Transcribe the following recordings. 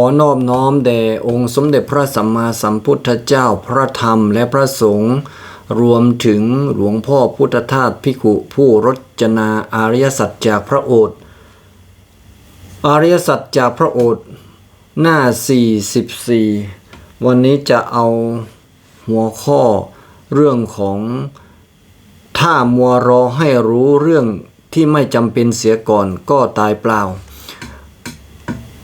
อนอบน้อมแด่องค์สมเด็จพระสัมมาสัมพุทธเจ้าพระธรรมและพระสงฆ์รวมถึงหลวงพ่อพุทธทาสพิกุผู้รจนาอารยสัจจากพระโอษฐ์อารยสัจจากพระโอษฐ์หน้า 44 วันนี้จะเอาหัวข้อเรื่องของถ้ามัวรอให้รู้เรื่องที่ไม่จำเป็นเสียก่อนก็ตายเปล่า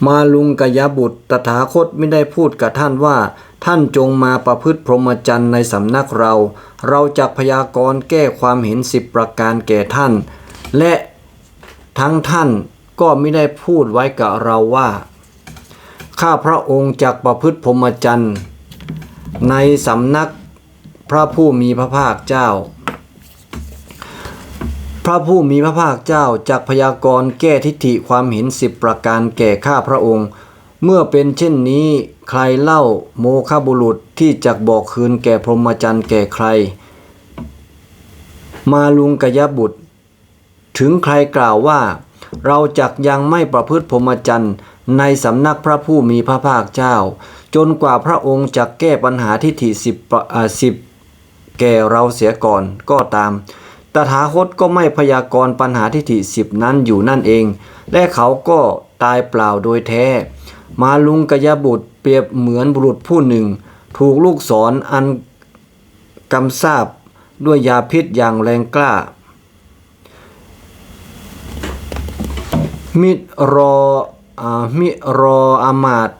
มาลุงกยบุตรตถาคตไม่ได้พูดกับท่านว่า ท่านจงมาประพฤติพรหมจรรย์ในสำนักเรา เราจะพยากรณ์แก้ความเห็นสิบประการแก่ท่าน และทั้งท่านก็ไม่ได้พูดไว้กับเราว่า ข้าพระองค์จักประพฤติพรหมจรรย์ในสำนักพระผู้มีพระภาคเจ้า พระผู้มีพระภาคเจ้าจักพยากรณ์แก้ทิฏฐิความเห็นสิบประการแก่ข้าพระองค์ เมื่อเป็นเช่นนี้ใครเล่าโมฆะบุรุษที่จักบอกคืนแก่พรหมจรรย์แก่ใคร มาลุงกยบุตร ถึงใครกล่าวว่า เราจักยังไม่ประพฤติพรหมจรรย์ในสำนักพระผู้มีพระภาคเจ้า จนกว่าพระองค์จะแก้ปัญหาทิฏฐิสิบสิบแก่เราเสียก่อนก็ตาม ตถาคตก็ไม่พยากรณ์ปัญหาทิฏฐิสิบนั้นอยู่นั่นเอง และเขาก็ตายเปล่าโดยแท้ มาลุงกยบุตรเปรียบเหมือนบุรุษผู้หนึ่ง ถูกลูกศรออันกำซาบด้วยยาพิษอย่างแรงกล้า มิดรออามิรออามาต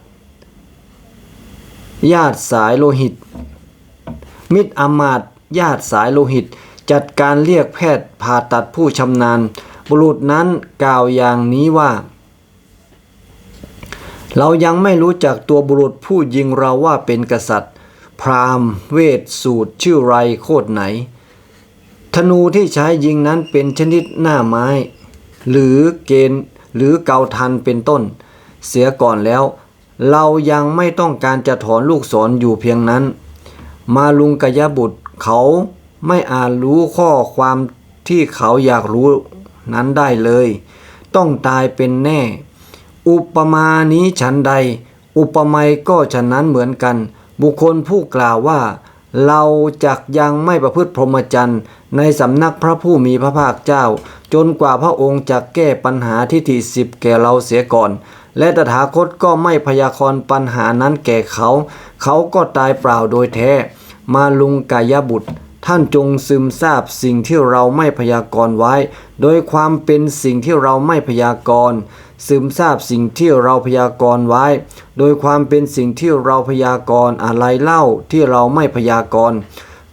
ญาติสายโลหิต มิตรอามาตญาติสายโลหิต จัดการเรียกแพทย์ผ่าตัดผู้ชำนาญ บุรุษนั้นกล่าวอย่างนี้ว่า เรายังไม่รู้จักตัวบุรุษผู้ยิงเราว่าเป็นกษัตริย์ พราหมณ์ เวทสูตร ชื่อไรโคดไหน ธนูที่ใช้ยิงนั้นเป็นชนิดหน้าไม้ หรือเกณฑ์หรือเกาทันเป็นต้น เสียก่อนแล้ว เรายังไม่ต้องการจะถอนลูกศรออยู่เพียงนั้น มาลุงกยบุตรเขา ไม่อาจรู้ข้อความที่เขาอยากรู้นั้นได้เลย ต้องตายเป็นแน่ อุปมานี้ฉันใด อุปไมยก็ฉันนั้นเหมือนกัน บุคคลผู้กล่าวว่า เราจักยังไม่ประพฤติพรหมจรรย์ในสำนักพระผู้มีพระภาคเจ้า จนกว่าพระองค์จะแก้ปัญหาทิฏฐิสิบแก่เราเสียก่อน และตถาคตก็ไม่พยากรณ์ปัญหานั้นแก่เขา เขาก็ตายเปล่าโดยแท้ มาลุงกายบุตร ท่านจงซึมซาบสิ่งที่เราไม่พยากรณ์ไว้ โดยความเป็นสิ่งที่เราไม่พยากรณ์ซึมซาบสิ่งที่เราพยากรณ์ไว้ โดยความเป็นสิ่งที่เราพยากรณ์อะไรเล่าที่เราไม่พยากรณ์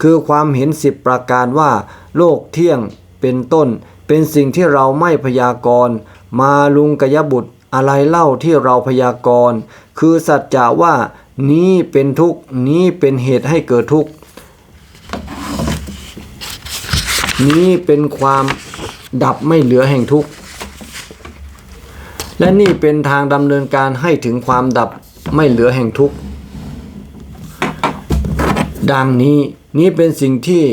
คือความเห็นสิบประการว่า โลกเที่ยงเป็นต้น เป็นสิ่งที่เราไม่พยากรณ์มาลุงกยบุตรอะไรเล่าที่เราพยากรณ์คือสัจจะว่า นี้เป็นทุกข์นี้เป็นเหตุให้เกิดทุกข์ นี้เป็นความดับไม่เหลือแห่งทุกข์ และนี่เป็นทางดำเนินการให้ถึงความดับไม่เหลือแห่งทุกข์ ดังนี้นี้เป็นสิ่งที่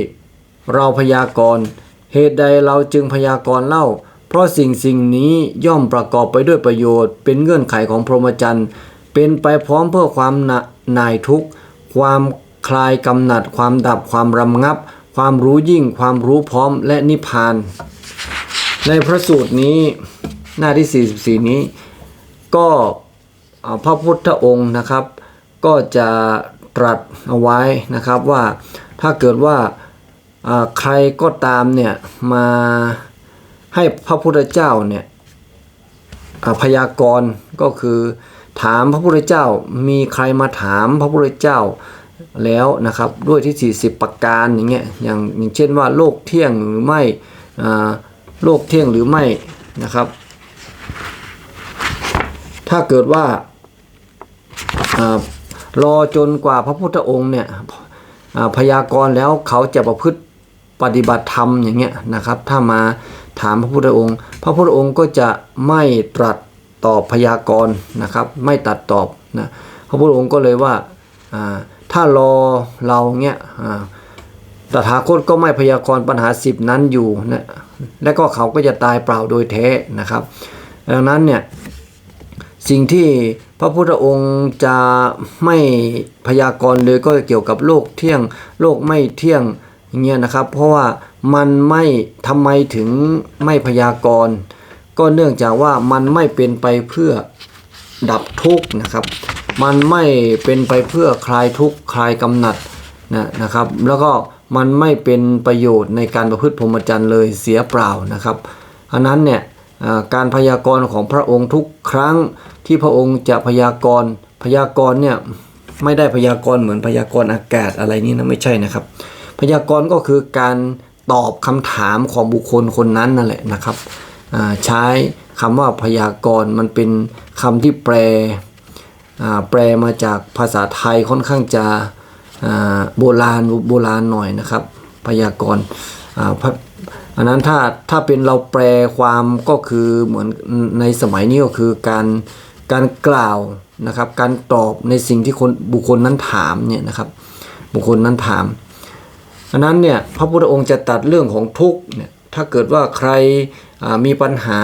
เราพยากรณ์เหตุใดเราจึงพยากรณ์เล่า เพราะสิ่งสิ่งนี้ย่อมประกอบไปด้วยประโยชน์ เป็นเงื่อนไขของพรหมจรรย์เป็นไปพร้อมเพื่อความหน่ายทุกข์ ความคลายกำหนัดความดับความรำงับ ความรู้ยิ่งความรู้พร้อมและนิพพาน ในพระสูตรนี้หน้าที่ 44 นี้ ก็พระพุทธองค์นะครับ ก็จะตรัสเอาไว้นะครับว่าถ้าเกิดว่าใครก็ตามเนี่ยมาให้พระพุทธเจ้าเนี่ยพยากรณ์ก็คือถามพระพุทธเจ้ามีใครมาถามพระพุทธเจ้า แล้วนะครับด้วยที่ 40 ประการอย่างเงี้ยอย่างอย่างเช่นว่าโลกเที่ยงหรือไม่โลกเที่ยงหรือไม่นะครับ ถ้าเกิดว่ารอจนกว่าพระพุทธองค์เนี่ยพยากรณ์แล้วเขาจะประพฤติปฏิบัติธรรมอย่างเงี้ยนะครับ ถ้ามาถามพระพุทธองค์ พระพุทธองค์ก็จะไม่ตรัสตอบพยากรณ์นะครับ ไม่ตัดตอบนะพระพุทธองค์ก็เลยว่าอ่า ถ้ารอเราเงี้ยอ่าตถาคตก็ไม่พยากรณ์ปัญหาสิบนั้นอยู่นะและก็เขาก็จะตายเปล่าโดยแท้นะครับ ดังนั้นเนี่ยสิ่งที่พระพุทธองค์จะไม่พยากรณ์เลยก็เกี่ยวกับโลกเที่ยงโลกไม่เที่ยงเงี้ยนะครับ เพราะว่ามันไม่ทำไมถึงไม่พยากรณ์ ก็เนื่องจากว่ามันไม่เป็นไปเพื่อ ดับทุกข์นะครับ มันไม่เป็นไปเพื่อคลายทุกข์คลายกำหนัดนะนะครับ แล้วก็มันไม่เป็นประโยชน์ในการประพฤติพรหมจรรย์เลยเสียเปล่านะครับอันนั้นเนี่ยการพยากรณ์ของพระองค์ทุกครั้งที่พระองค์จะพยากรณ์พยากรณ์เนี่ยไม่ได้พยากรณ์เหมือนพยากรณ์อากาศอะไรนี่นะไม่ใช่นะครับ พยากรณ์ก็คือการตอบคำถามของบุคคลคนนั้นนั่นแหละนะครับ ใช้คำว่าพยากรณ์มันเป็นคำที่แปลแปลมาจากภาษาไทยค่อนข้างจะโบราณโบราณหน่อยนะครับ พยากรณ์อันนั้นถ้าถ้าเป็นเราแปลความก็คือเหมือนในสมัยนี้ก็คือการการกล่าวนะครับ การตอบในสิ่งที่คนบุคคลนั้นถามเนี่ยนะครับ บุคคลนั้นถามอันนั้นเนี่ยพระพุทธองค์จะตัดเรื่องของทุกเนี่ยถ้าเกิดว่าใคร มีปัญหา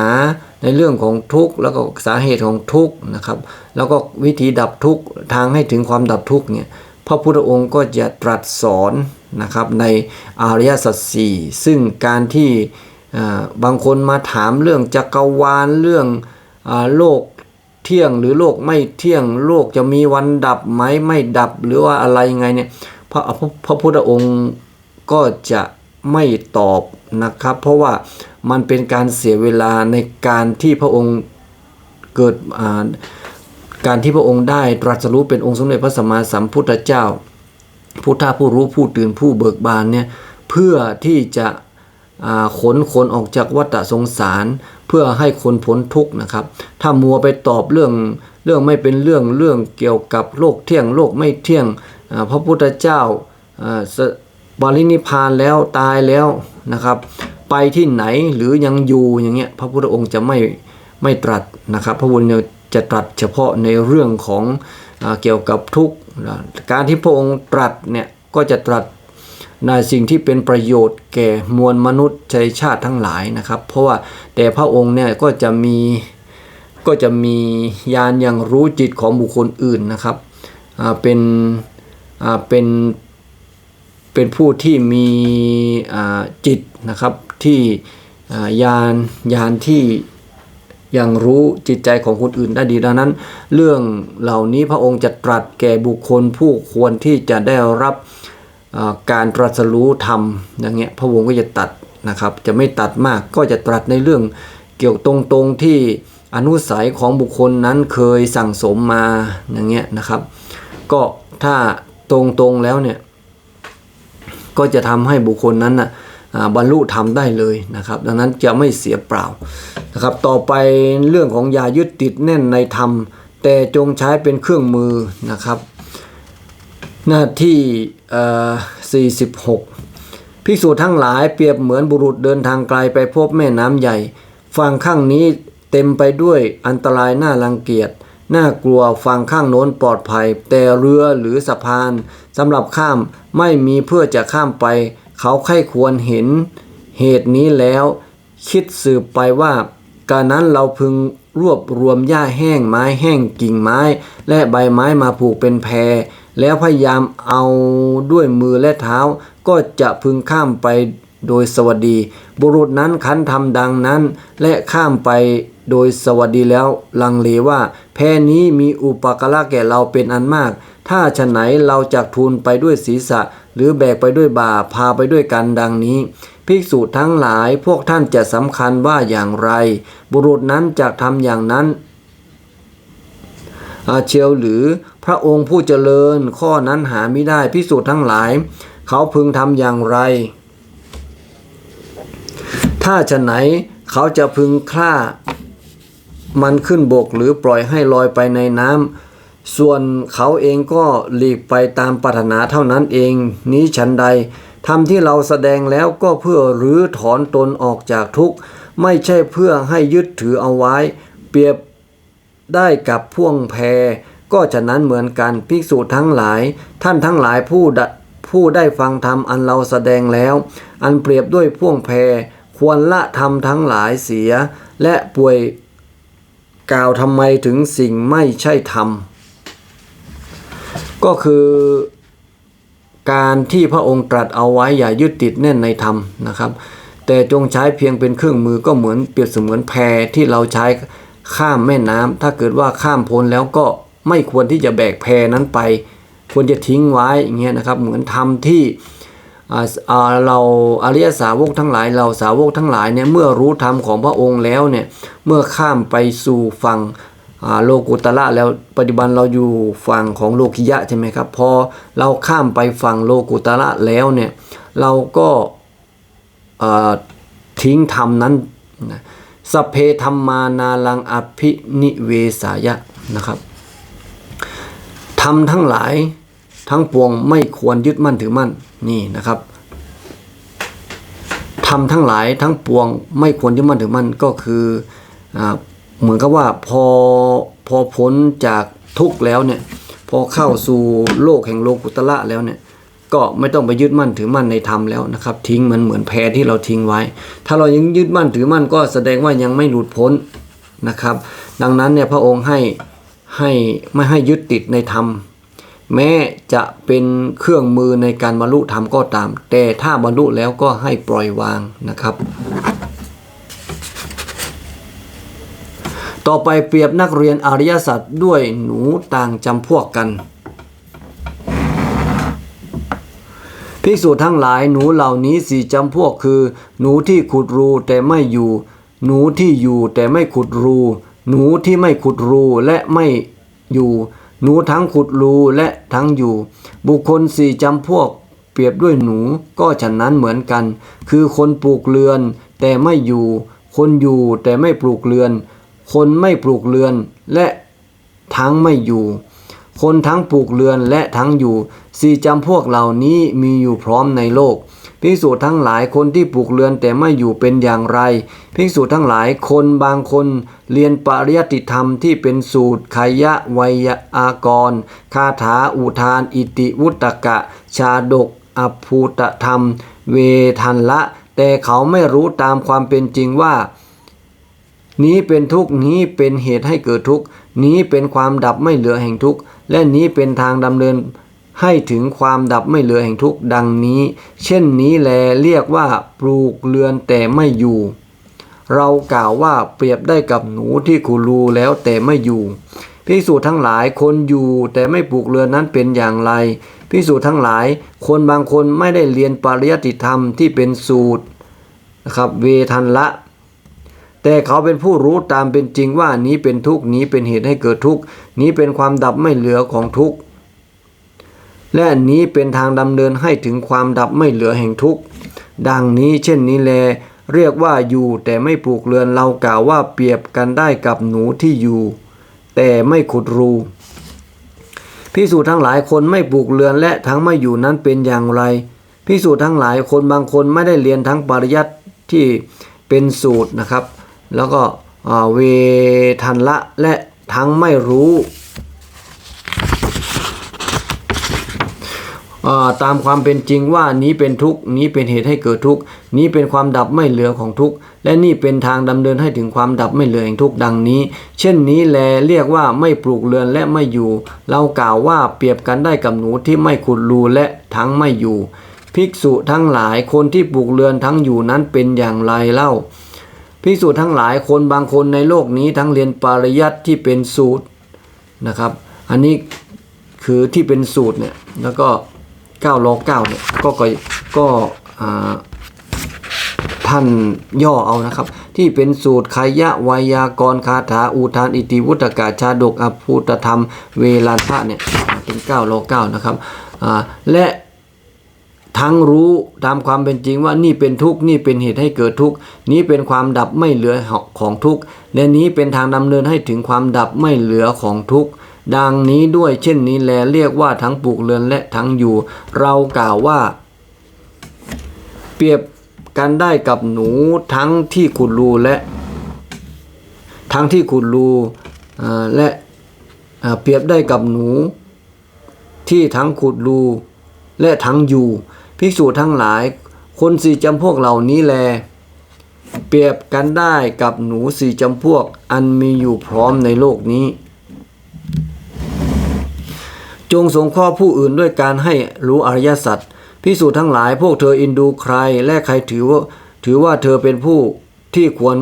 ในเรื่องของทุกข์แล้วก็สาเหตุของทุกข์นะครับ แล้วก็วิธีดับทุกข์ทางให้ถึงความดับทุกข์เนี่ยพระพุทธองค์ก็จะตรัสสอนนะครับในอริยสัจสี่ซึ่งการที่บางคนมาถามเรื่องจักรวาลเรื่องอโลกเที่ยงหรือโลกไม่เที่ยงโลกจะมีวันดับไหมไม่ดับหรือว่าอะไรยังไงเนี่ยพระพระพุทธองค์ก็จะ ไม่ตอบนะครับ เพราะว่ามันเป็นการเสียเวลาในการที่พระองค์เกิดการที่พระองค์ได้ตรัสรู้เป็นองค์สมเด็จพระสัมมาสัมพุทธเจ้า พุทธะผู้รู้ผู้ตื่นผู้เบิกบานเนี่ยเพื่อที่จะขนคนออกจากวัฏสงสาร เพื่อให้คนพ้นทุกข์นะครับ ถ้ามัวไปตอบเรื่องเรื่องไม่เป็นเรื่องเรื่องเกี่ยวกับโลกเที่ยงโลกไม่เที่ยงพระพุทธเจ้า บรินิพานแล้วตายแล้วนะครับ ไปที่ไหนหรือยังอยู่อย่างเงี้ยพระพุทธองค์จะไม่ไม่ตรัสนะครับ พระพุทธองค์จะตรัสเฉพาะในเรื่องของอเกี่ยวกับทุกข์นะการที่พระองค์ตรัสเนี่ยก็จะตรัสในสิ่งที่เป็นประโยชน์แก่มวลมนุษย์ใจชาติทั้งหลายนะครับ เพราะว่าแต่พระองค์เนี่ยก็จะมีก็จะมีญาณอย่างรู้จิตของบุคคลอื่นนะครับเป็นเป็น เป็นผู้ที่มีจิตนะครับที่อ่าญาณญาณที่ยังรู้จิตใจของคนอื่นได้ดีดังนั้น เรื่องเหล่านี้พระองค์จะตรัสแก่บุคคลผู้ควรที่จะได้รับการตรัสรู้ธรรมอย่างเงี้ยพระองค์ก็จะตัดนะครับจะไม่ตัดมากก็จะตรัสในเรื่องเกี่ยวตรงๆที่อนุสัยของบุคคลนั้นเคยสั่งสมมาอย่างเงี้ยนะครับ ก็ถ้าตรงๆแล้วเนี่ย ก็จะทำให้บุคคลนั้นนะอ่าบรรลุธรรมได้เลยนะครับ ดังนั้นจะไม่เสียเปล่านะครับ ต่อไปเรื่องของยายึดติดแน่นในธรรม แต่จงใช้เป็นเครื่องมือนะครับ หน้าที่อ่อ46 ภิกษุทั้งหลายเปรียบเหมือนบุรุษเดินทางไกลไปพบแม่น้ำใหญ่ ฝั่งข้างนี้เต็มไปด้วยอันตรายน่ารังเกียจ น่ากลัวฝั่งข้างโน้นปลอดภัย แต่เรือหรือสะพานสำหรับข้ามไม่มีเพื่อจะข้ามไป เขาใคร่ควรเห็นเหตุนี้แล้ว คิดสืบไปว่าการนั้นเราพึงรวบรวมหญ้าแห้งไม้แห้งกิ่งไม้ และใบไม้มาผูกเป็นแพร แล้วพยายามเอาด้วยมือและเท้า ก็จะพึงข้ามไปโดยสวัสดี บุรุษนั้นคันทำดังนั้นและข้ามไป โดยสวัสดีแล้วลังเลว่า แพนี้มีอุปการะแก่เราเป็นอันมาก ถ้าฉะไหนเราจะทูลไปด้วยศีรษะ หรือแบกไปด้วยบ่าพาไปด้วยกันดังนี้ ภิกษุทั้งหลายพวกท่านจะสำคัญว่าอย่างไร บุรุษนั้นจะทำอย่างนั้นอาเชียวหรือพระองค์ผู้เจริญข้อนั้นหาไม่ได้พิสูจน์ทั้งหลาย เขาพึงทำอย่างไร ถ้าฉะไหนเขาจะพึงฆ่า มันขึ้นบกหรือปล่อยให้ลอยไปในน้ำส่วนเขาเองก็หลีกไปตามปรารถนาเท่านั้นเอง นี้ฉันใดทำที่เราแสดงแล้วก็เพื่อรื้อถอนตนออกจากทุกข์ ไม่ใช่เพื่อให้ยึดถือเอาไว้ เปรียบได้กับพ่วงแพร ก็ฉะนั้นเหมือนกันภิกษุทั้งหลาย ท่านทั้งหลายผู้ดผู้ได้ฟังธรรมอันเราแสดงแล้ว อันเปรียบด้วยพ่วงแพร ควรละธรรมทั้งหลายเสีย และป่วย กล่าวทำไมถึงสิ่งไม่ใช่ธรรม ก็คือการที่พระองค์ตรัสเอาไว้อย่ายึดติดแน่นในธรรมนะครับ แต่จงใช้เพียงเป็นเครื่องมือก็เหมือนเปรียบเสมือนแพที่เราใช้ข้ามแม่น้ำถ้าเกิดว่าข้ามพ้นแล้วก็ไม่ควรที่จะแบกแพนั้นไป ควรจะทิ้งไว้อย่างเงี้ยนะครับ เหมือนธรรมที่ เราอริยสาวกทั้งหลายเราสาวกทั้งหลายเนี่ยเมื่อรู้ธรรมของพระองค์แล้วเนี่ยเมื่อข้ามไปสู่ฝั่งโลกุตละแล้วปัจจุบันเราอยู่ฝั่งของโลกิยะใช่ไหมครับพอเราข้ามไปฝั่งโลกุตละแล้วเนี่ยเราก็ทิ้งธรรมนั้นสเพธรรมานาลังอภินิเวสายะนะครับทำทั้งหลายทั้งปวงไม่ควรยึดมั่นถือมั่น นี่นะครับทำทั้งหลายทั้งปวงไม่ควรยึดมั่นถือมั่นก็คืออเหมือนกับว่าพอพอพ้นจากทุกข์แล้วเนี่ยพอเข้าสู่โลกแห่งโลกุตละแล้วเนี่ยก็ไม่ต้องไปยึดมั่นถือมั่นในธรรมแล้วนะครับ ทิ้งมันเหมือนแพที่เราทิ้งไว้ ถ้าเรายังยึดมั่นถือมั่นก็แสดงว่ายังไม่หลุดพ้นนะครับ ดังนั้นเนี่ยพระองค์ให้ให้ไม่ให้ยึดติดในธรรม แม้จะเป็นเครื่องมือในการบรรลุธรรมก็ตาม แต่ถ้าบรรลุแล้วก็ให้ปล่อยวางนะครับ ต่อไปเปรียบนักเรียนอริยสัจด้วยหนูต่างจำพวกกันภิกษุทั้งหลายหนูเหล่านี้สี่จำพวกคือ หนูที่ขุดรูแต่ไม่อยู่ หนูที่อยู่แต่ไม่ขุดรู หนูที่ไม่ขุดรูและไม่อยู่ หนูทั้งขุดรูและทั้งอยู่ บุคคลสี่จำพวก เปรียบด้วยหนูก็ฉันนั้นเหมือนกัน คือคนปลูกเรือน แต่ไม่อยู่ คนอยู่แต่ไม่ปลูกเรือน คนไม่ปลูกเรือนและทั้งไม่อยู่ คนทั้งปลูกเรือนและทั้งอยู่สี่จำพวกเหล่านี้มีอยู่พร้อมในโลก ภิกษุทั้งหลายคนที่ปลูกเรือนแต่ไม่อยู่เป็นอย่างไร ภิกษุทั้งหลายคนบางคน เรียนปริยัติธรรมที่เป็นสูตรไขยะไวยากรคาถาอุทาน อิติวุตกะ ชาดกอภูตธรรม เวทันละ แต่เขาไม่รู้ตามความเป็นจริงว่า นี้เป็นทุกข์นี้เป็นเหตุให้เกิดทุกข์นี้เป็นความดับไม่เหลือแห่งทุกข์และนี้เป็นทางดำเนิน ให้ถึงความดับไม่เหลือแห่งทุกข์ดังนี้ เช่นนี้แลเรียกว่าปลูกเรือนแต่ไม่อยู่ เรากล่าวว่าเปรียบได้กับหนูที่ขุรูแล้วแต่ไม่อยู่พิสูจน์ทั้งหลายคนอยู่แต่ไม่ปลูกเรือนนั้นเป็นอย่างไรพิสูจน์ทั้งหลายคนบางคนไม่ได้เรียนปริยัติธรรมที่เป็นสูตรนะครับเวทันละ แต่เขาเป็นผู้รู้ตามเป็นจริงว่านี้เป็นทุกข์นี้เป็นเหตุให้เกิดทุกข์นี้เป็นความดับไม่เหลือของทุกข์ และนี้เป็นทางดำเนินให้ถึงความดับไม่เหลือแห่งทุกข์ดังนี้เช่นนี้แล เรียกว่าอยู่แต่ไม่ปลูกเรือนเรากล่าวว่าเปรียบกันได้กับหนูที่อยู่ แต่ไม่ขุดรูพิสูจน์ทั้งหลายคนไม่ปลูกเรือนและทั้งไม่อยู่นั้นเป็นอย่างไรพิสูจน์ทั้งหลายคนบางคนไม่ได้เรียนทั้งปริยัติที่เป็นสูตรนะครับ แล้วก็เวทันละและทั้งไม่รู้ อ่า ตามความเป็นจริงว่านี้เป็นทุกข์นี้เป็นเหตุให้เกิดทุกข์นี้เป็นความดับไม่เหลือของทุกข์และนี่เป็นทางดำเนินให้ถึงความดับไม่เหลือแห่งทุกข์ดังนี้ เช่นนี้แลเรียกว่าไม่ปลูกเรือนและไม่อยู่ เรากล่าวว่าเปรียบกันได้กับหนูที่ไม่ขุดรูและทั้งไม่อยู่ ภิกษุทั้งหลายคนที่ปลูกเรือนทั้งอยู่นั้นเป็นอย่างไรเล่าภิกษุทั้งหลายคนบางคนในโลกนี้ทั้งเรียนปริยัติที่เป็นสูตรนะครับ อันนี้คือที่เป็นสูตรเนี่ยแล้วก็ 9ลอ9เนี่ยก็ก็ก็อ่าท่านย่อเอานะครับ ที่เป็นสูตรไขยะไวยากรคาถาอุทานอิติวุตกาชาดกอภูตธรรม เวลานพระเนี่ยเป็น9ลอ9นะครับอ่าและทั้งรู้ตามความเป็นจริงว่านี่เป็นทุกข์นี่เป็นเหตุให้เกิดทุกข์นี้เป็นความดับไม่เหลือของทุกข์และนี้เป็นทางดำเนินให้ถึงความดับไม่เหลือของทุกข์ ดังนี้ด้วยเช่นนี้แลเรียกว่าทั้งปลูกเรือนและทั้งอยู่ เรากล่าวว่า เปรียบกันได้กับหนูทั้งที่ขุดรูและ ทั้งที่ขุดรูและเปรียบได้กับหนู ที่ทั้งขุดรูและทั้งอยู่ภิกษุทั้งหลาย คนสี่จำพวกเหล่านี้แล เปรียบกันได้กับหนูสี่จำพวกอันมีอยู่พร้อมในโลกนี้ จงสงเคราะห์ผู้อื่นด้วยการให้รู้อริยสัจพิสูจน์ทั้งหลายพวกเธออินดูใคร และใครถือว่าถือว่าเธอเป็นผู้ที่ควร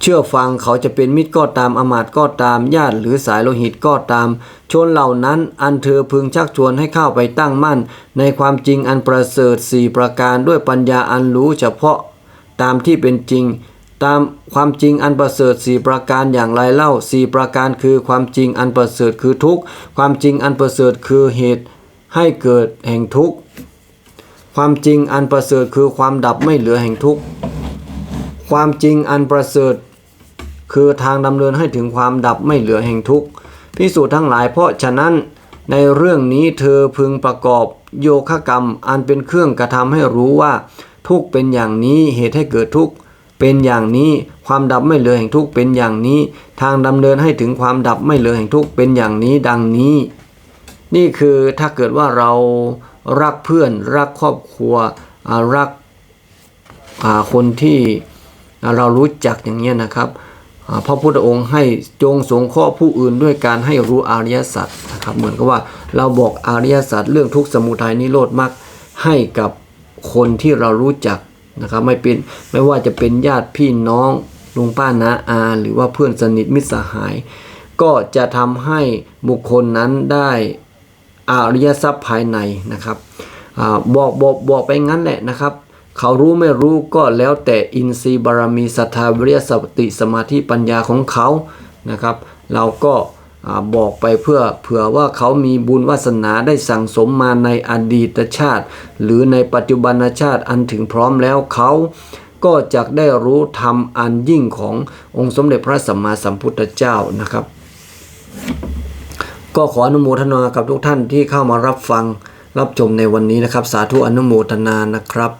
เชื่อฟังเขาจะเป็นมิตรก็ตามอมาตก็ตามญาติหรือสายโลหิตก็ตาม ชนเหล่านั้นอันเธอพึงชักชวนให้เข้าไปตั้งมั่น ในความจริงอันประเสริฐสี่ประการด้วยปัญญาอันรู้เฉพาะตามที่เป็นจริง ตามความจริงอันประเสริฐสี่ประการอย่างไรเล่าสี่ประการคือความจริงอันประเสริฐคือทุกข์ความจริงอันประเสริฐคือเหตุให้เกิดแห่งทุกข์ความจริงอันประเสริฐคือความดับไม่เหลือแห่งทุกข์ความจริงอันประเสริฐ คือทางดำเนินให้ถึงความดับไม่เหลือแห่งทุกข์พิสูจน์ทั้งหลายเพราะฉะนั้นในเรื่องนี้เธอพึงประกอบโยคะกรรมอันเป็นเครื่องกระทำให้รู้ว่าทุกข์เป็นอย่างนี้เหตุให้เกิดทุกข์ เป็นอย่างนี้ ความดับไม่เหลือแห่งทุกข์เป็นอย่างนี้ ทางดำเนินให้ถึงความดับไม่เหลือแห่งทุกข์เป็นอย่างนี้ดังนี้ นี่คือถ้าเกิดว่าเรารักเพื่อนรักครอบครัวอารักคนที่เรารู้จักอย่างเงี้นะครับพระพุทธองค์ให้จงสงเคราะห์ผู้อื่นด้วยการให้รู้อริยสัจนะครับเหมือนกับว่าเราบอกอริยสัจเรื่องทุกข์สมุทัยนิโรธมรรคให้กับคนที่เรารู้จัก นะครับไม่เป็นไม่ว่าจะเป็นญาติพี่น้องลุงป้าน้าอาหรือว่าเพื่อนสนิทมิตรสหาย ก็จะทำให้บุคคลนั้นได้อาริยทรัพย์ภายในนะครับอบอกบอกบอกไปงั้นแหละนะครับ เขารู้ไม่รู้ก็แล้วแต่อินทรีย์บารมีศรัทธาวิริยสติสมาธิปัญญาของเขานะครับ เราก็ บอกไปเพื่อเผื่อว่าเขามีบุญวาสนาได้สั่งสมมาในอดีตชาติ หรือในปัจจุบันชาติอันถึงพร้อมแล้วเขาก็จะได้รู้ธรรมอันยิ่งขององค์สมเด็จพระสัมมาสัมพุทธเจ้านะครับ ก็ขออนุโมทนากับทุกท่านที่เข้ามารับฟังรับชมในวันนี้นะครับ สาธุอนุโมทนานะครับ